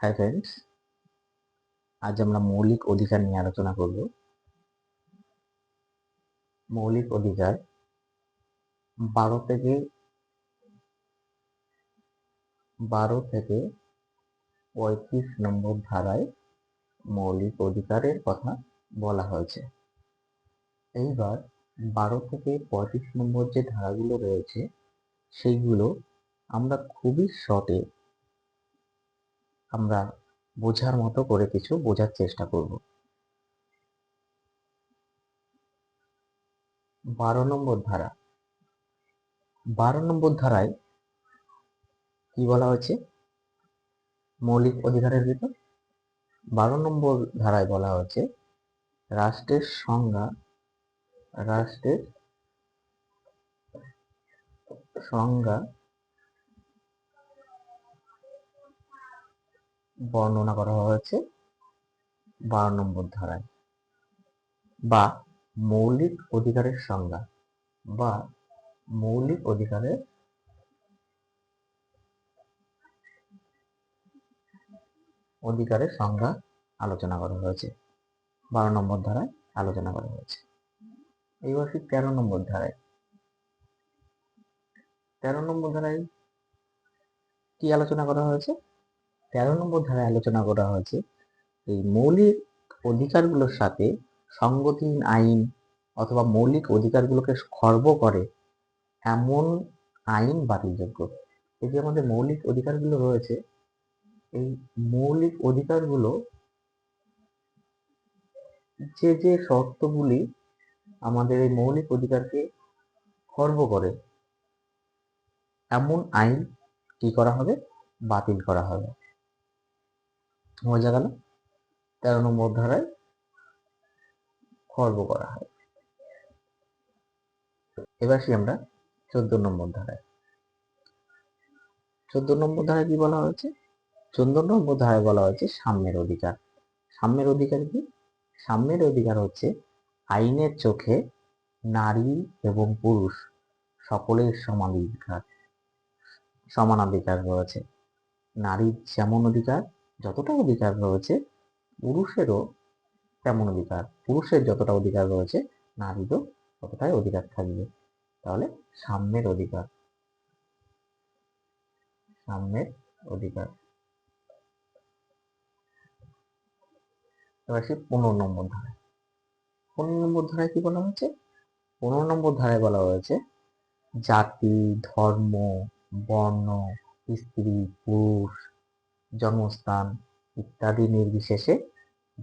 Hi friends আজ আমরা মৌলিক অধিকার নিয়ে আলোচনা করব। মৌলিক অধিকার বারো থেকে বারো থেকে পঁয়ত্রিশ নম্বর ধারায় মৌলিক অধিকারের কথা বলা হয়েছে। এইবার বারো থেকে পঁয়ত্রিশ নম্বর যে ধারাগুলো রয়েছে, সেইগুলো আমরা খুবই শর্টে আমরা বোঝার মতো করে কিছু বোঝার চেষ্টা করব। বারো নম্বর ধারা। বারো নম্বর ধারায় কি বলা হয়েছে? মৌলিক অধিকারের ভিতর। বারো নম্বর ধারায় বলা হয়েছে, রাষ্ট্রের সংজ্ঞা রাষ্ট্রের সংজ্ঞা বর্ণনা করা হয়েছে বারো নম্বর ধারায়। বা মৌলিক অধিকারের সংজ্ঞা বা মৌলিক অধিকারের অধিকারের সংজ্ঞা আলোচনা করা হয়েছে। বারো নম্বর ধারায় আলোচনা করা হয়েছে। এইবার কি তেরো নম্বর ধারায়। তেরো নম্বর ধারায় কি আলোচনা করা হয়েছে? তেরো নম্বর ধারায় আলোচনা করা হয়েছে এই মৌলিক অধিকারগুলোর সাথে সঙ্গতিহীন আইন অথবা মৌলিক অধিকারগুলোকে খর্ব করে এমন আইন বাতিলযোগ্য। এই যে আমাদের মৌলিক অধিকারগুলো রয়েছে, এই মৌলিক অধিকারগুলো যে যে শর্তগুলি আমাদের এই মৌলিক অধিকারকে খর্ব করে, এমন আইন কি করা হবে? বাতিল করা হবে। বোঝা গেল তেরো নম্বর ধারায় খর্ব করা হয়। এবার আসি আমরা চোদ্দ নম্বর ধারায়। চোদ্দ নম্বর ধারায় কি বলা হয়েছে? চোদ্দ নম্বর ধারায় বলা হয়েছে সাম্যের অধিকার। সাম্যের অধিকার কি? সাম্যের অধিকার হচ্ছে আইনের চোখে নারী এবং পুরুষ সকলের সমান অধিকার সমানাধিকার রয়েছে। নারীর যেমন অধিকার যতটা অধিকার রয়েছে, পুরুষেরও তেমন অধিকার। পুরুষের যতটা অধিকার রয়েছে, নারীরও ততটাই অধিকার থাকবে। তাহলে সাম্যের অধিকার। সাম্যের অধিকার। এবার পনেরো নম্বর ধারায়। পনেরো নম্বর ধারায় কি বলা হয়েছে? পনেরো নম্বর ধারায় বলা হয়েছে, জাতি, ধর্ম, বর্ণ, স্ত্রী, পুরুষ জন্মস্থান ইত্যাদি নির্বিশেষে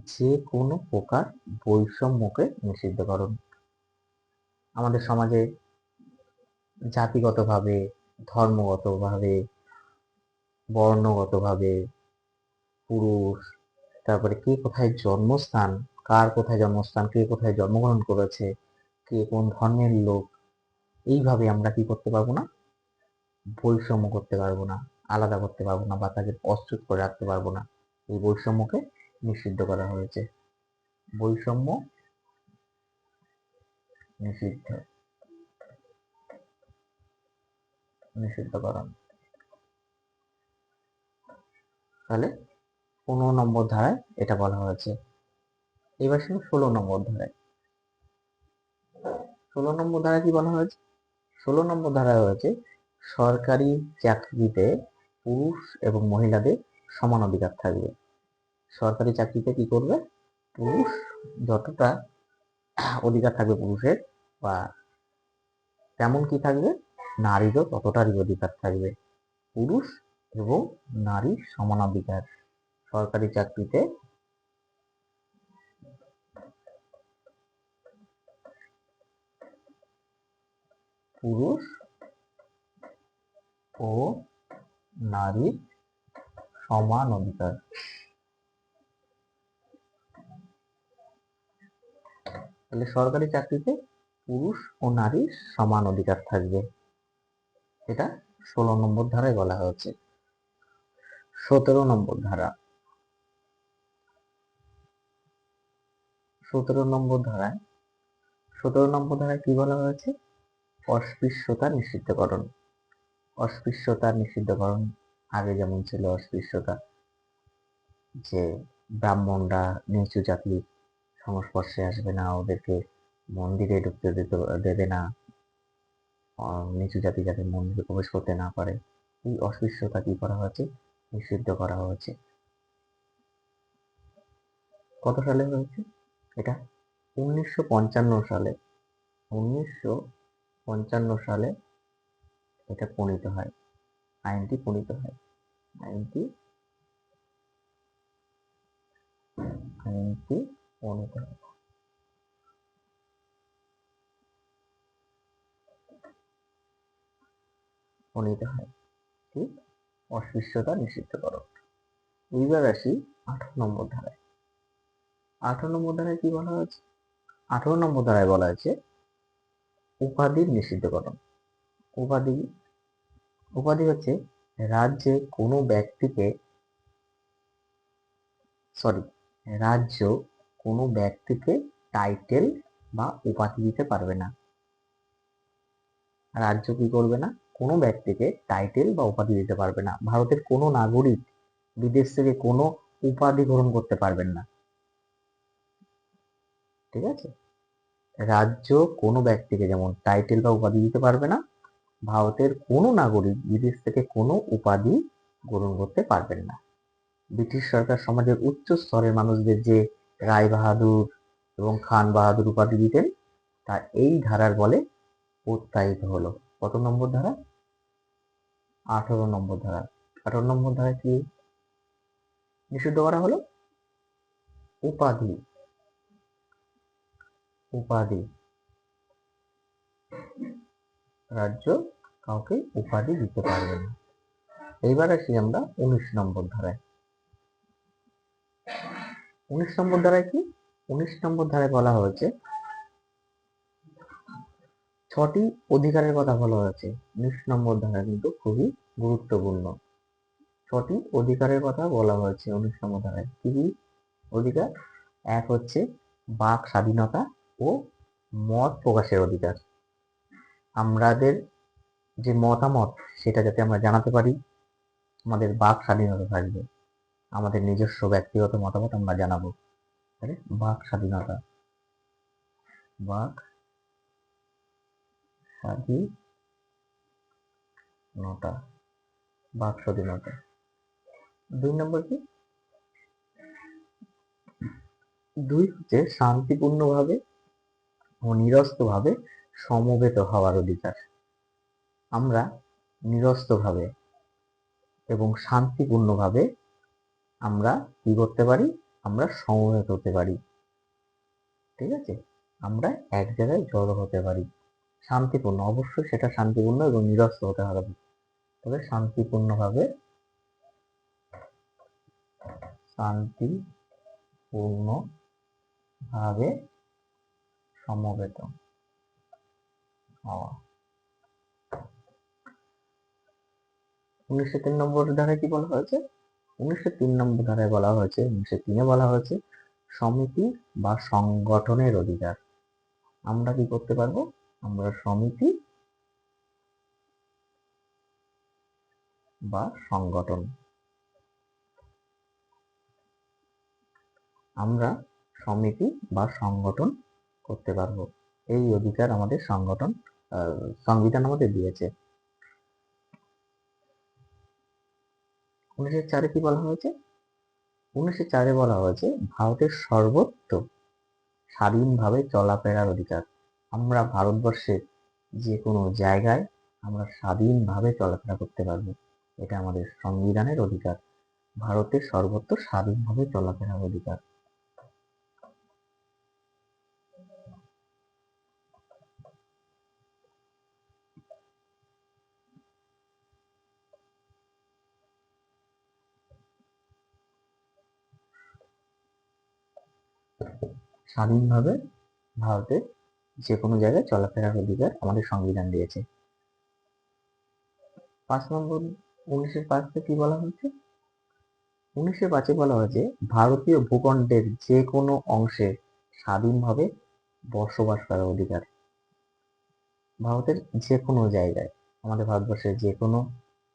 যে কোনো প্রকার বৈষম্যকে নিষিদ্ধ নিষিদ্ধকরণ। আমাদের সমাজে জাতিগতভাবে, ধর্মগতভাবে, বর্ণগতভাবে, পুরুষ, তারপরে কে কোথায় জন্মস্থান, কার কোথায় জন্মস্থান, কে কোথায় জন্মগ্রহণ করেছে, কে কোন ধর্মের লোক, এইভাবে আমরা কি করতে পারব না? বৈষম্য করতে পারব না। আলাদা করতে পারব না বা তাকে প্রস্তুত করে রাখতে পারব না। এই বৈষম্যকে নিষিদ্ধ করা হয়েছে। বৈষম্য নিষিদ্ধ। নিষিদ্ধকরণ। তাহলে পনেরো নম্বর ধারায় এটা বলা হয়েছে। এবার শুধু ষোলো নম্বর ধারায়। ষোলো নম্বর ধারায় কি বলা হয়েছে? ষোলো নম্বর ধারায় হয়েছে, সরকারি চাকরিতে পুরুষ এবং মহিলাদের সমান অধিকার থাকবে। সরকারি চাকরিতে কি করবে? পুরুষ যতটা অধিকার থাকবে পুরুষের বা তেমন কি থাকবে? নারীরও ততটারই অধিকার থাকবে। পুরুষ এবং নারীর সমানাধিকার সরকারি চাকরিতে পুরুষ ও নারীর সমান অধিকার। তাহলে সরকারি চাকরিতে পুরুষ ও নারীর সমান অধিকার থাকবে। এটা ষোলো নম্বর ধারায় বলা হয়েছে। সতেরো নম্বর ধারা। সতেরো নম্বর ধারায়, সতেরো নম্বর ধারায় কি বলা হয়েছে? অস্পৃশ্যতা নিষিদ্ধকরণ অস্পৃশ্যতা নিষিদ্ধকরণ আগে যেমন ছিল অস্পৃশ্যতা, যে ব্রাহ্মণরা নিচু জাতির সংস্পর্শে আসবে না, ওদেরকে মন্দিরে ঢুকতে দেবে না। নিচু জাতি যাতে মন্দিরে প্রবেশ করতে না পারে। এই অস্পৃশ্যতা কি করা হয়েছে? নিষিদ্ধ করা হয়েছে। কত সালে হয়েছে এটা? উনিশশো পঞ্চান্ন সালে। উনিশশো পঞ্চান্ন সালে এটা প্রণীত হয়। আইনটি প্রণীত হয়। আইনটি আইনটি প্রণীত হয়। প্রণীত হয়। ঠিক? অস্পৃশ্যতা নিষিদ্ধকরণ এইবার আসি আঠারো নম্বর ধারায়। আঠারো নম্বর ধারায় কি বলা হয়েছে? আঠারো নম্বর ধারায় বলা হয়েছে উপাধির নিষিদ্ধকরণ। উপাধি। উপাধি হচ্ছে রাজ্যে কোনো ব্যক্তিকে সরি রাজ্য কোনো ব্যক্তিকে টাইটেল বা উপাধি দিতে পারবে না। রাজ্য কি করবে না? কোনো ব্যক্তিকে টাইটেল বা উপাধি দিতে পারবে না। ভারতের কোনো নাগরিক বিদেশ থেকে কোনো উপাধি গ্রহণ করতে পারবেন না। ঠিক আছে? রাজ্য কোনো ব্যক্তিকে যেমন টাইটেল বা উপাধি দিতে পারবে না ভারতের কোনো নাগরিক বিদেশ থেকে কোনো উপাধি গ্রহণ করতে পারবেন না। ব্রিটিশ সরকার সমাজের উচ্চ স্তরের মানুষদের যে রায় বাহাদুর এবং খান বাহাদুর উপাধি দিতেন, তা এই ধারার বলে প্রত্যায়িত হলো। কত নম্বর ধারা? আঠারো নম্বর ধারা। আঠারো নম্বর ধারা কি? নিষিদ্ধ করা হলো? উপাধি। উপাধি। রাজ্য কাউকে উপাধি দিতে পারবে না। এইবার আসি আমরা উনিশ নম্বর ধারায়। উনিশ নম্বর ধারায় কি? উনিশ নম্বর ধারায় বলা হয়েছে, ছটি অধিকারের কথা বলা হয়েছে। উনিশ নম্বর ধারা কিন্তু খুবই গুরুত্বপূর্ণ। ছটি অধিকারের কথা বলা হয়েছে উনিশ নম্বর ধারায়। কি কি অধিকার? এক হচ্ছে বাক স্বাধীনতা ও মত প্রকাশের অধিকার। আমাদের যে মতামত, সেটা যাতে আমরা জানাতে পারি, আমাদের বাক স্বাধীনতা থাকবে। আমাদের নিজস্ব ব্যক্তিগত মতামত আমরা জানাব। তাহলে বাক স্বাধীনতা। বাক স্বাধীনতা। বাক স্বাধীনতা। দুই নম্বর কি? দুই হচ্ছে শান্তিপূর্ণভাবে ও নিরস্তভাবে সমবেত হওয়ার অধিকার। আমরা নিরস্তভাবে এবং শান্তিপূর্ণভাবে আমরা কি করতে পারি? আমরা সমবেত হতে পারি। ঠিক আছে? আমরা এক জায়গায় জড়ো হতে পারি। শান্তিপূর্ণ, অবশ্যই সেটা শান্তিপূর্ণ এবং নিরস্ত হতে হবে। তবে শান্তিপূর্ণভাবে শান্তিপূর্ণ ভাবে সমবেত। হওয়া উনিশশো তিন নম্বর ধারায় কি বলা হয়েছে? উনিশশো তিন নম্বর ধারায় বলা হয়েছে, উনিশশো তিনে বলা হয়েছে, সমিতি বা সংগঠনের অধিকার। আমরা কি করতে পারব? আমরা সমিতি বা সংগঠন। আমরা সমিতি বা সংগঠন করতে পারব। এই অধিকার আমাদের সংগঠন সংবিধান আমাদের দিয়েছে। উনিশশো চারে কি বলা হয়েছে? উনিশশো চারে বলা হয়েছে, ভারতের সর্বত্র স্বাধীনভাবে চলাফেরার অধিকার। আমরা ভারতবর্ষের যে কোনো জায়গায় আমরা স্বাধীনভাবে চলাফেরা করতে পারব। এটা আমাদের সংবিধানের অধিকার। ভারতের সর্বত্র স্বাধীনভাবে চলাফেরার অধিকার। স্বাধীনভাবে ভারতের যে কোনো জায়গায় চলাফেরার অধিকার আমাদের সংবিধান দিয়েছে। পাঁচ নম্বর, উনিশের পাঁচে কি বলা হয়েছে? উনিশের পাঁচে বলা হয়েছে, ভারতীয় ভূখণ্ডের যে কোনো অংশে স্বাধীনভাবে বসবাস করার অধিকার। ভারতের যে কোনো জায়গায়, আমাদের ভারতবর্ষের যে কোনো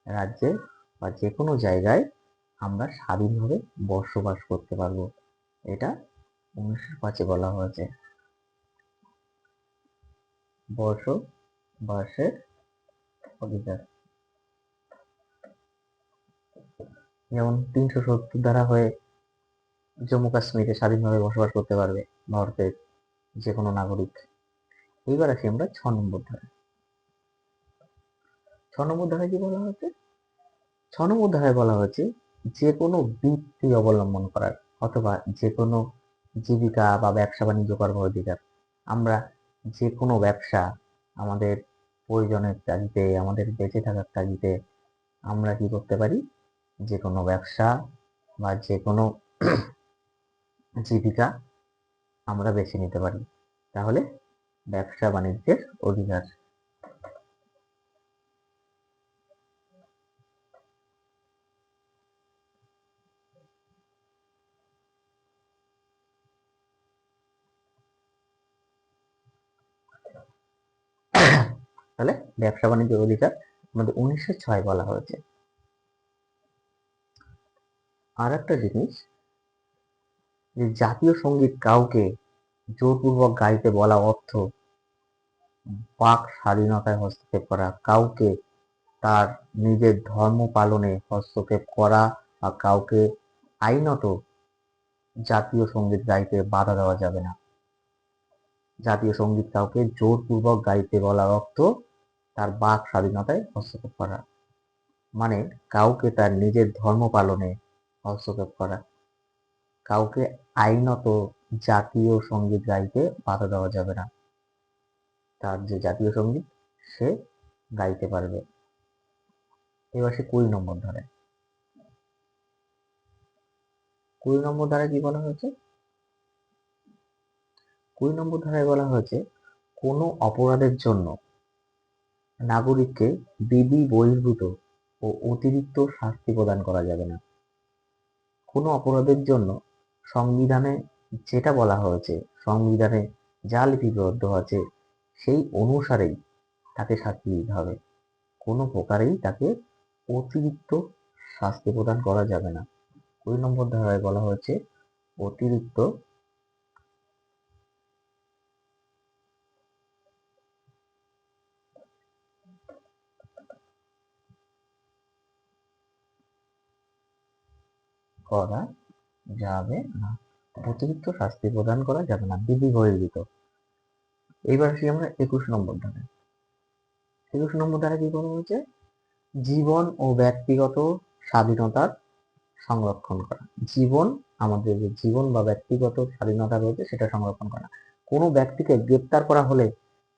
রাজ্যে বা যে কোনো জায়গায় আমরা স্বাধীনভাবে বসবাস করতে পারব। এটা উনিশশো পাঁচে বলা হয়েছে। বসবাসের অধিকার। যেমন তিনশো সত্তর ধারা হয়ে জম্মু কাশ্মীরে স্বাধীনভাবে বসবাস করতে পারবে ভারতের যে কোনো নাগরিক। এইবার আসি আমরা ছ নম্বর ধারা ছ নম্বর ধারায় কি বলা হয়েছে? ছ নম্বর ধারায় বলা হয়েছে যে কোনো বৃত্তি অবলম্বন করার অথবা যে কোনো জীবিকা বা ব্যবসা বাণিজ্য করবার অধিকার আমরা যে কোনো ব্যবসা আমাদের প্রয়োজনের তাগিদে, আমাদের বেঁচে থাকার তাগিদে আমরা কি করতে পারি? যে কোনো ব্যবসা বা যে কোনো জীবিকা আমরা বেছে নিতে পারি। তাহলে ব্যবসা বাণিজ্যের অধিকার তাহলে ব্যবসা বাণিজ্যের অধিকার আমাদের উনিশশো ছয় বলা হয়েছে। আর একটা জিনিস, যে জাতীয় সংগীত কাউকে জোরপূর্বক গাইতে বলা অর্থ বাক স্বাধীনতায় হস্তক্ষেপ করা, কাউকে তার নিজের ধর্ম পালনে হস্তক্ষেপ করা বা কাউকে আইনত জাতীয় সংগীত গাইতে বাধা দেওয়া যাবে না। জাতীয় সংগীত কাউকে জোরপূর্বক গাইতে বলার অর্থ তার বাক স্বাধীনতায় হস্তক্ষেপ করা। মানে কাউকে তার নিজের ধর্ম পালনে হস্তক্ষেপ করা। কাউকে আইনত জাতীয় সংগীত গাইতে বাধা দেওয়া যাবে না। তার যে জাতীয় সংগীত, সে গাইতে পারবে। এবার সে কুড়ি নম্বর ধারে। কুড়ি নম্বর ধারায় কি বলা হয়েছে? কুড়ি নম্বর ধারায় বলা হয়েছে, কোনো অপরাধের জন্য নাগরিককে বিধি বহির্ভূত ও অতিরিক্ত শাস্তি প্রদান করা যাবে না। কোনো অপরাধের জন্য সংবিধানে যেটা বলা হয়েছে, সংবিধানে যা লিপিবদ্ধ আছে, সেই অনুসারেই তাকে শাস্তি দিতে হবে। কোনো প্রকারেই তাকে অতিরিক্ত শাস্তি প্রদান করা যাবে না। কুড়ি নম্বর ধারায় বলা হয়েছে, অতিরিক্ত করা যাবে না। অতিরিক্ত শাস্তি প্রদান করা যাবে না বিধি বহির্ভূত এইবার আসি আমরা একুশ নম্বর ধারায়। একুশ নম্বর ধারা কি বলা হয়েছে? জীবন ও ব্যক্তিগত স্বাধীনতার সংরক্ষণ করা। জীবন, আমাদের যে জীবন বা ব্যক্তিগত স্বাধীনতা রয়েছে সেটা সংরক্ষণ করা। কোনো ব্যক্তিকে গ্রেপ্তার করা হলে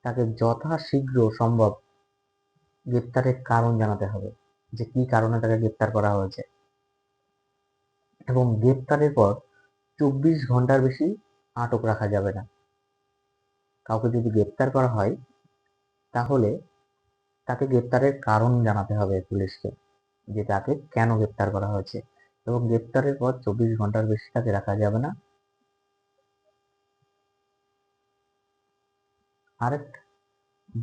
তাকে যথাশীঘ্র সম্ভব গ্রেপ্তারের কারণ জানাতে হবে যে কি কারণে তাকে গ্রেপ্তার করা হয়েছে। এবং গ্রেপ্তারের পর চব্বিশ ঘণ্টার বেশি আটক রাখা যাবে না। কাউকে যদি গ্রেপ্তার করা হয়, তাহলে তাকে গ্রেপ্তারের কারণ জানাতে হবে পুলিশকে, যে তাকে কেন গ্রেপ্তার করা হয়েছে। এবং গ্রেপ্তারের পর চব্বিশ ঘণ্টার বেশি তাকে রাখা যাবে না। আরেক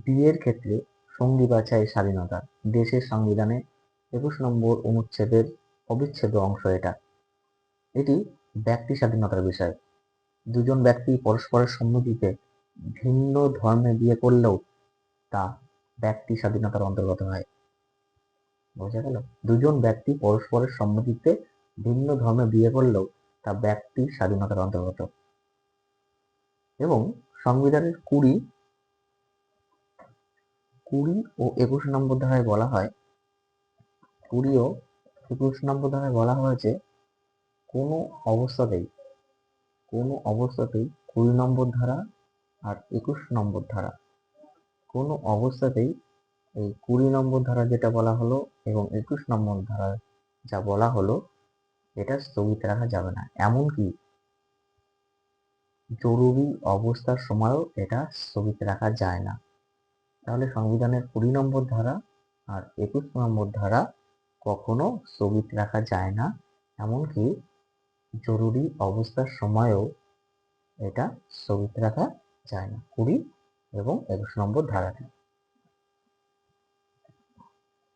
বিয়ের ক্ষেত্রে সঙ্গী বাছাই স্বাধীনতা, দেশের সংবিধানে একুশ নম্বর অনুচ্ছেদের অবিচ্ছেদ্য অংশ এটা। এটি ব্যক্তি স্বাধীনতার বিষয়। দুজন ব্যক্তি পরস্পরের সম্মতিতে ভিন্ন ধর্মে বিয়ে করলেও তা ব্যক্তি স্বাধীনতার অন্তর্গত হয় বোঝা গেল? দুজন ব্যক্তি পরস্পরের সম্মতিতে ভিন্ন ধর্মে বিয়ে করলেও তা ব্যক্তি স্বাধীনতার অন্তর্গত। এবং সংবিধানের কুড়ি কুড়ি ও একুশ নম্বর ধারায় বলা হয়, কুড়ি ও একুশ নম্বর ধারায় বলা হয়েছে কোনো অবস্থাতেই কোনো অবস্থাতেই কুড়ি নম্বর ধারা আর একুশ নম্বর ধারা। কোনো অবস্থাতেই এই কুড়ি নম্বর ধারা যেটা বলা হলো এবং একুশ নম্বর ধারা যা বলা হলো, এটা স্থগিত রাখা যাবে না। এমনকি জরুরি অবস্থার সময়ও এটা স্থগিত রাখা যায় না। তাহলে সংবিধানের কুড়ি নম্বর ধারা আর একুশ নম্বর ধারা কখনো স্থগিত রাখা যায় না। এমনকি জরুরি অবস্থার সময়ও এটা স্থগিত রাখা যায় না। কুড়ি এবং একুশ নম্বর ধারাটি।